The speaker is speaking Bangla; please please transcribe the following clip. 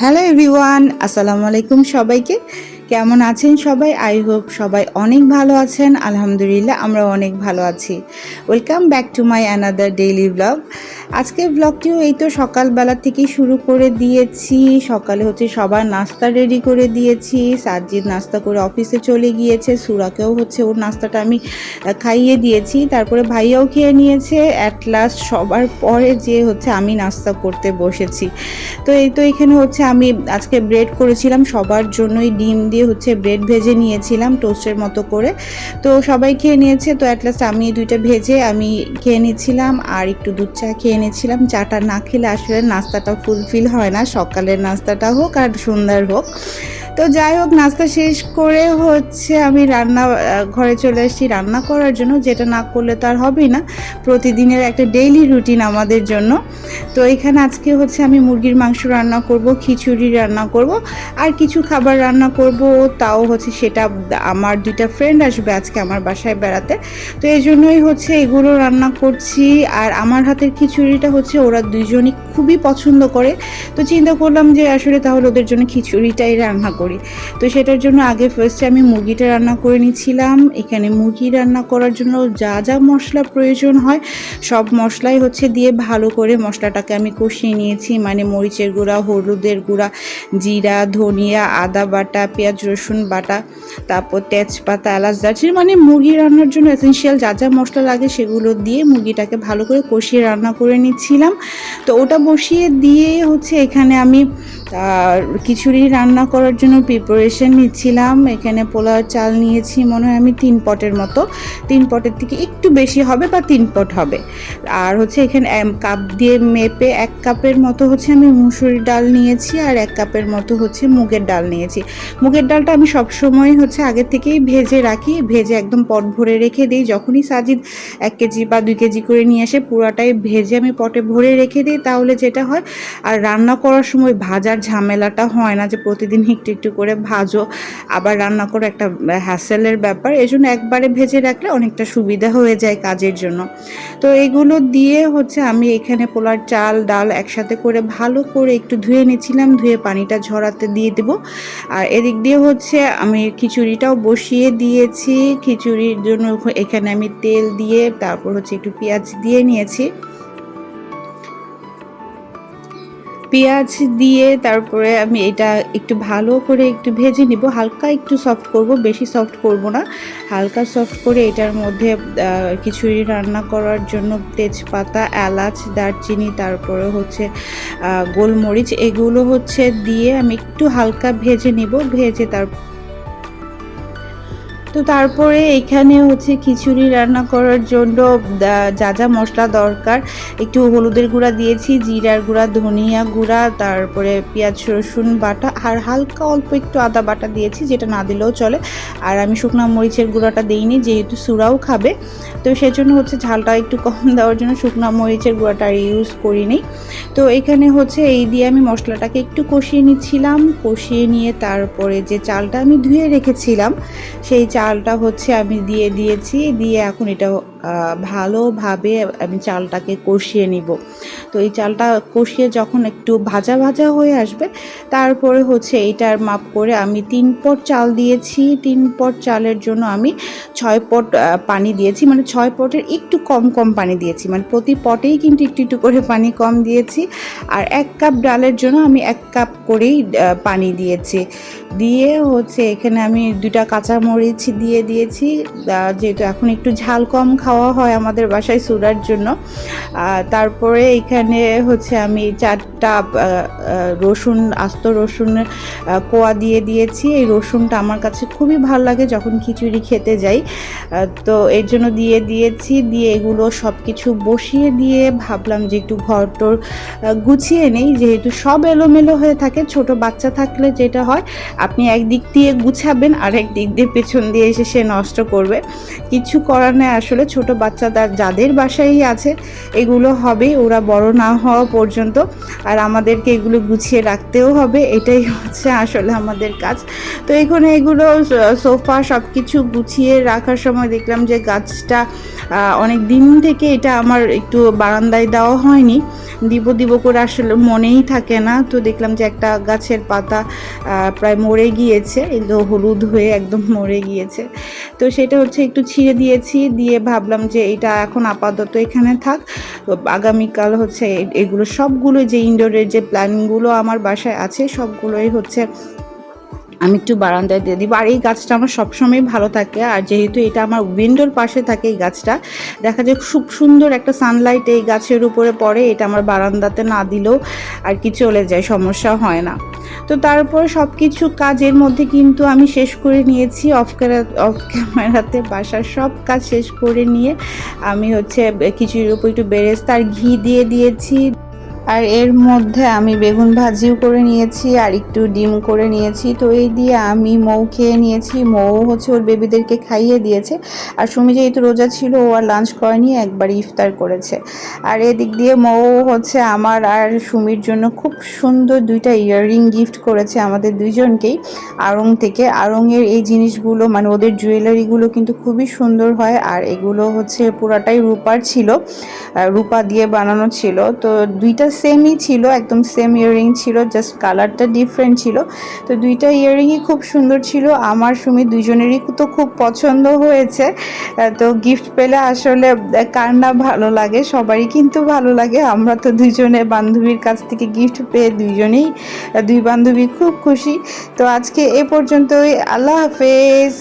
হ্যালো এভরিওয়ান আসসালামু আলাইকুম সবাইকে। কেমন আছেন সবাই? আই হোপ সবাই অনেক ভালো আছেন। আলহামদুলিল্লাহ আমরা অনেক ভালো আছি। Welcome back to my another daily blog আজকের ব্লগটিও এই তো সকালবেলা থেকেই শুরু করে দিয়েছি। সকালে হচ্ছে সবার নাস্তা রেডি করে দিয়েছি। সাজিদ নাস্তা করে অফিসে চলে গিয়েছে। সুরাকেও হচ্ছে ওর নাস্তাটা আমি খাইয়ে দিয়েছি। তারপরে ভাইয়াও খেয়ে নিয়েছে। অ্যাট লাস্ট সবার পরে যে হচ্ছে আমি নাস্তা করতে বসেছি। তো এই তো এখানে হচ্ছে আমি আজকে ব্রেড করেছিলাম। সবার জন্যই ডিম দিয়ে হচ্ছে ব্রেড ভেজে নিয়েছিলাম টোস্টের মতো করে। তো সবাই খেয়ে নিয়েছে। তো অ্যাট লাস্ট আমি দুইটা ভেজে আমি খেয়ে নিচ্ছিলাম। আর একটু দুধ চা খেয়ে নিচ্ছিলাম চাটা না খেলে আসলে নাস্তাটা ফুলফিল হয় না। সকালের নাস্তাটা হোক আর সন্ধ্যার হোক। তো যাই হোক, নাস্তা শেষ করে হচ্ছে আমি রান্না ঘরে চলে এসেছি রান্না করার জন্য, যেটা না করলে তো আর হবেই না। প্রতিদিনের একটা ডেইলি রুটিন আমাদের জন্য। তো এখানে আজকে হচ্ছে আমি মুরগির মাংস রান্না করব, খিচুড়ি রান্না করব, আর কিছু খাবার রান্না করব, তাও হচ্ছে সেটা আমার দুইটা ফ্রেন্ড আসবে আজকে আমার বাসায় বেড়াতে। তো এই জন্যই হচ্ছে এগুলো রান্না করছি, আর আমার হাতের খিচুড়িটা হচ্ছে ওরা দুইজনই খুবই পছন্দ করে। তো চিন্তা করলাম যে আসলে তাহলে ওদের জন্য খিচুড়িটাই রান্না করি। তো সেটার জন্য আগে ফার্স্টে আমি মুরগিটা রান্না করে নিচ্ছিলাম। এখানে মুরগি রান্না করার জন্য যা যা মশলা প্রয়োজন হয়, সব মশলাই হচ্ছে দিয়ে ভালো করে মশলাটাকে আমি কষিয়ে নিয়েছি। মানে মরিচের গুঁড়া, হলুদের গুঁড়া, জিরা, ধনিয়া, আদা বাটা, পেঁয়াজ, রসুন বাটা, তারপর তেজপাতা, এলাচ, দারচিনি মানে মুরগি রান্নার জন্য এসেনশিয়াল যা যা মশলা লাগে সেগুলো দিয়ে মুরগিটাকে ভালো করে কষিয়ে রান্না করে নিচ্ছিলাম। তো ওটা বসিয়ে দিয়ে হচ্ছে এখানে আমি আর খিচুড়ি রান্না করার জন্য প্রিপারেশন নিচ্ছিলাম। এখানে পোলাও চাল নিয়েছি, মনে হয় আমি তিন পটের মতো। তিন পটের থেকে একটু বেশি হবে বা তিন পট হবে। আর হচ্ছে এখানে কাপ দিয়ে মেপে এক কাপের মতো হচ্ছে আমি মুসুরির ডাল নিয়েছি আর এক কাপের মতো হচ্ছে মুগের ডাল নিয়েছি। মুগের ডালটা আমি সবসময় হচ্ছে আগে থেকেই ভেজে রাখি, ভেজে একদম পট ভরে রেখে দিই। যখনই সাজিদ এক কেজি বা দুই কেজি করে নিয়ে আসে, পুরাটাই ভেজে আমি পটে ভরে রেখে দিই। তাহলে যেটা হয়, আর রান্না করার সময় ভাজার ঝামেলাটা হয় না যে প্রতিদিন একটু একটু করে ভাজো, আবার রান্না করে একটা হ্যাসেলের ব্যাপার। এই জন্য একবারে ভেজে রাখলে অনেকটা সুবিধা হয়ে যায় কাজের জন্য। তো এগুলো দিয়ে হচ্ছে আমি এখানে পোলার চাল, ডাল একসাথে করে ভালো করে একটু ধুয়ে নিয়েছিলাম ধুয়ে পানিটা ঝরাতে দিয়ে দেবো। আর এদিক দিয়ে হচ্ছে আমি খিচুড়িটাও বসিয়ে দিয়েছি। খিচুড়ির জন্য এখানে আমি তেল দিয়ে, তারপর হচ্ছে একটু পেঁয়াজ দিয়ে নিয়েছি। পেঁয়াজ দিয়ে তারপরে আমি এটা একটু ভালো করে একটু ভেজে নিব। হালকা একটু সফট করব, বেশি সফট করব না। হালকা সফট করে এটার মধ্যে খিচুড়ি রান্না করার জন্য তেজপাতা, এলাচ, দারচিনি, তারপরে হচ্ছে গোলমরিচ, এগুলো হচ্ছে দিয়ে আমি একটু হালকা ভেজে নেব। ভেজে তার তো তারপরে এখানে হচ্ছে খিচুড়ি রান্না করার জন্য যা যা মশলা দরকার, একটু হলুদের গুঁড়া দিয়েছি, জিরার গুঁড়া, ধনিয়া গুঁড়া, তারপরে পেঁয়াজ, রসুন বাটা, আর হালকা অল্প একটু আদা বাটা দিয়েছি, যেটা না দিলেও চলে। আর আমি শুকনো মরিচের গুঁড়াটা দিইনি, যেহেতু সুরাও খাবে, তো সেজন্য হচ্ছে ঝালটা একটু কম দেওয়ার জন্য শুকনো মরিচের গুঁড়াটা আর ইউজ করিনি। তো এখানে হচ্ছে এই দিয়ে আমি মশলাটাকে একটু কষিয়ে নিচ্ছিলাম, কষিয়ে নিয়ে তারপরে যে চালটা আমি ধুয়ে রেখেছিলাম, সেই চালটা হচ্ছে আমি দিয়ে দিয়েছি দিয়ে এখন এটা ভালোভাবে আমি চালটাকে কষিয়ে নিব। তো এই চালটা কষিয়ে যখন একটু ভাজা ভাজা হয়ে আসবে, তারপরে হচ্ছে এইটার মাপ করে আমি তিন পট চাল দিয়েছি। তিন পট চালের জন্য আমি ছয় পট পানি দিয়েছি। মানে ছয় পটের একটু কম কম পানি দিয়েছি। মানে প্রতি পটেই কিন্তু একটু একটু করে পানি কম দিয়েছি। আর এক কাপ ডালের জন্য আমি এক কাপ করেই পানি দিয়েছি। দিয়ে হচ্ছে এখানে আমি দুটা কাঁচামরিচ দিয়ে দিয়েছি। যেহেতু এখন একটু ঝাল কম খাওয়া হয় আমাদের বাসায় সুরার জন্য। তারপরে এখানে হচ্ছে আমি চারটা রসুন, আস্ত রসুন কোয়া দিয়ে দিয়েছি। এই রসুনটা আমার কাছে খুবই ভালো লাগে যখন খিচুড়ি খেতে যাই। তো এর জন্য দিয়ে দিয়েছি। দিয়ে এগুলো সব কিছু বসিয়ে দিয়ে ভাবলাম যে একটু ঘর টর গুছিয়ে নেই। যেহেতু সব এলোমেলো হয়ে থাকে, ছোট বাচ্চা থাকলে যেটা হয়, আপনি একদিক দিয়ে গুছাবেন আর এক দিক দিয়ে পেছন দিয়ে এসে সে নষ্ট করবে। কিছু করার নেই আসলে ছোট বাচ্চা তার যাদের বাসায় আছে, এগুলো হবে, ওরা বড় না হওয়া পর্যন্ত। আর আমাদেরকে এগুলো গুছিয়ে রাখতেও হবে, এটাই হচ্ছে আসলে আমাদের কাজ। তো এখানে এগুলো, সোফা সব কিছু গুছিয়ে রাখার সময় দেখলাম যে গাছটা অনেক দিন থেকে এটা আমার একটু বারান্দায় দেওয়া হয়নি। দিব দিব করে আসলে মনেই থাকে না। তো দেখলাম যে একটা গাছের পাতা প্রায় মরে গিয়েছে এগুলো হলুদ হয়ে একদম মরে গিয়েছে। তো সেটা হচ্ছে একটু ছিঁড়ে দিয়েছি, দিয়ে ভাবলাম যে এটা এখন আপাতত এখানে থাক। আগামীকাল হচ্ছে এগুলো সবগুলো যে ইনডোরের যে প্ল্যানগুলো আমার বাসায় আছে, সবগুলোই হচ্ছে আমি একটু বারান্দায় দিয়ে দিব। আর এই গাছটা আমার সবসময় ভালো থাকে। আর যেহেতু এটা আমার উইন্ডোর পাশে থাকে এই গাছটা, দেখা যায় খুব সুন্দর একটা সানলাইট এই গাছের উপরে পড়ে, এটা আমার বারান্দাতে না দিলেও আর কি চলে যায়, সমস্যা হয় না। তো তারপর সব কিছু কাজের মধ্যে কিন্তু আমি শেষ করে নিয়েছি। অফ অফ ক্যামেরাতে বাসার সব কাজ শেষ করে নিয়ে আমি হচ্ছে খিচুড়ির উপর একটু বেরেস্তা আর ঘি দিয়ে দিয়েছি। আর এর মধ্যে আমি বেগুন ভাজিও করে নিয়েছি, আর একটু ডিম করে নিয়েছি। তো এই দিয়ে আমি মৌ খেয়ে নিয়েছি। মৌ হচ্ছে ওর বেবিদেরকে খাইয়ে দিয়েছে। আর সুমি যেহেতু রোজা ছিল, ও আর লাঞ্চ করেনি, একবার ইফতার করেছে। আর এদিক দিয়ে মৌ হচ্ছে আমার আর সুমির জন্য খুব সুন্দর দুইটা ইয়াররিং গিফট করেছে আমাদের দুইজনকেই। আড়ং থেকে। আড়ংয়ের এই জিনিসগুলো মানে ওদের জুয়েলারিগুলো কিন্তু খুবই সুন্দর হয়। আর এগুলো হচ্ছে পুরাটাই রূপার ছিল রূপা দিয়ে বানানো ছিল। তো দুইটা সেমই ছিল একদম সেম ইয়াররিং ছিল জাস্ট কালারটা ডিফারেন্ট ছিল। তো দুইটা ইয়াররিংই খুব সুন্দর ছিল। আমার সুমি দুইজনেরই তো খুব পছন্দ হয়েছে। তো গিফট পেলে আসলে কার না ভালো লাগে? সবারই কিন্তু ভালো লাগে। আমরা তো দুইজনে বান্ধবীর কাছ থেকে গিফট পেয়ে দুইজনেই আহ, দুই বান্ধবী খুব খুশি। তো আজকে এ পর্যন্তই। আল্লাহ হাফেজ।